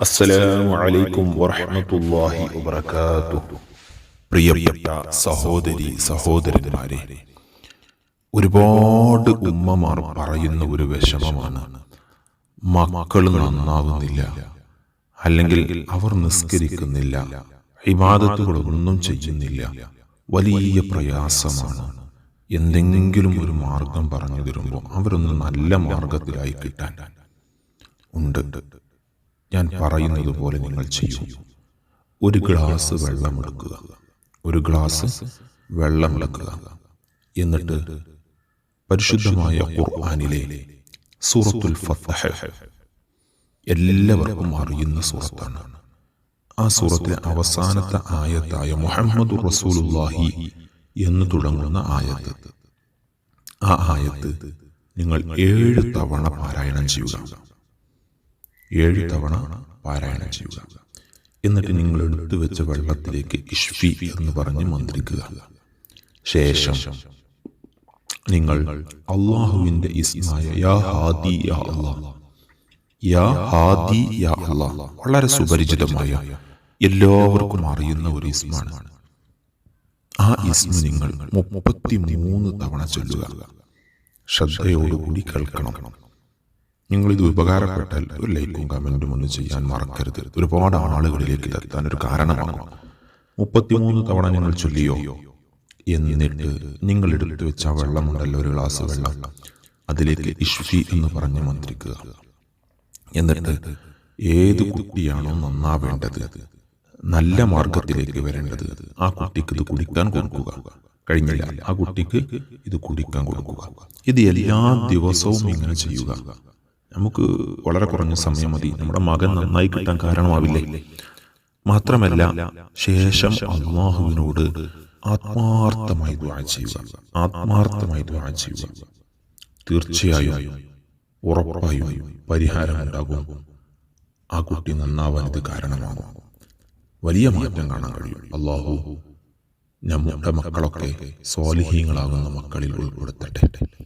അസ്സലാമു അലൈക്കും വറഹ്മത്തുള്ളാഹി വബറകാതുഹു. പ്രിയപ്പെട്ട സഹോദരി സഹോദരന്മാരെ ഒരുപാട് ഉമ്മമാർ പറയുന്ന ഒരു വിഷമമാണ്. മക്കൾ നന്നാവുന്നില്ല. അല്ലെങ്കിൽ അവർ നിസ്കരിക്കുന്നില്ല. ഇബാദത്തുകളൊന്നും ചെയ്യുന്നില്ല. വലിയ പ്രയാസമാണ്. എന്തെങ്കിലും ഒരു മാർഗം പറഞ്ഞു തരുമ്പോൾ അവരൊന്ന് നല്ല മാർഗത്തിലായി കിട്ടാൻ. ഉണ്ട്. ഞാൻ പറയുന്നത് പോലെ നിങ്ങൾ ചെയ്യൂ. ഒരു ഗ്ലാസ് വെള്ളം എടുക്കുക ഒരു ഗ്ലാസ് വെള്ളം എടുക്കുക എന്നിട്ട് പരിശുദ്ധമായ ഖുർആാനിലെ സൂറത്തുൽ ഫത്തഹ് എല്ലാവർക്കും അറിയുന്ന സൂറത്താണ്. ആ സൂറത്തിലെ അവസാനത്തെ ആയത്തായ മുഹമ്മദ് റസൂലുള്ളാഹി എന്ന് തുടങ്ങുന്ന ആയത്ത്. ആ ആയത്ത് നിങ്ങൾ ഏഴ് തവണ പാരായണം ചെയ്യുക. ഏഴ് തവണ പാരായണം ചെയ്യുക. എന്നിട്ട് നിങ്ങൾ എടുത്തു വെച്ച വെള്ളത്തിലേക്ക് ഇഷ്ഫി എന്ന് പറഞ്ഞ് മന്ത്രിക്കുക. ശേഷം നിങ്ങൾ അള്ളാഹുവിന്റെ ഇസ്മായ യാ ഹാദി യാ യാ ഹാദി യാ വളരെ സുപരിചിതമായ എല്ലാവർക്കും അറിയുന്ന ഒരു ഇസ്മാണ്. ആ ഇസ്മ നിങ്ങൾ മുപ്പത്തി മൂന്ന് തവണ ചൊല്ലുക. ശ്രദ്ധയോടുകൂടി കേൾക്കണം. നിങ്ങളിത് ഉപകാരപ്പെട്ടാൽ ഒരു ലൈക്കും കമന്റും ഒന്നും ചെയ്യാൻ മറക്കരുത്. ഒരുപാട് ആളുകളിലേക്ക് എത്താൻ ഒരു കാരണമാകും. മുപ്പത്തിമൂന്ന് തവണ നിങ്ങൾ ചൊല്ലിയോ? എന്നിട്ട് നിങ്ങൾ എടുത്തു വെച്ച വെള്ളമുണ്ടല്ലോ ഒരു ഗ്ലാസ് വെള്ളം. അതിലേക്ക് ഇഷ്ഫി എന്ന് പറഞ്ഞ് മന്ത്രിക്കുക. എന്നിട്ട് ഏത് കുട്ടിയാണോ നന്നാവേണ്ടത് നല്ല മാർഗത്തിലേക്ക് വരേണ്ടത് ആ കുട്ടിക്ക് ഇത് കുടിക്കാൻ കൊടുക്കുക. കഴിഞ്ഞില്ല ആ കുട്ടിക്ക് ഇത് കുടിക്കാൻ കൊടുക്കുക. ഇത് എല്ലാ ദിവസവും ഇങ്ങനെ ചെയ്യുക. നമുക്ക് വളരെ കുറഞ്ഞ സമയം മതി. നമ്മുടെ മകൻ നന്നായി കിട്ടാൻ കാരണമാവില്ലേ? മാത്രമല്ല ശേഷം അള്ളാഹുവിനോട് ആത്മാർത്ഥമായി ദ്വാ ചെയ്യുക. ആത്മാർത്ഥമായി ദ്വാ ചെയ്യുക. തീർച്ചയായും ഉറപ്പായും പരിഹാരമുണ്ടാകും. ആ കുട്ടി നന്നാവാൻ ഇത് കാരണമാകും. വലിയ മാറ്റം കാണാൻ കഴിയും. അള്ളാഹു നമ്മുടെ മക്കളൊക്കെ സ്വാലിഹീങ്ങളാകുന്ന മക്കളിൽ ഉൾപ്പെടുത്തട്ടെ.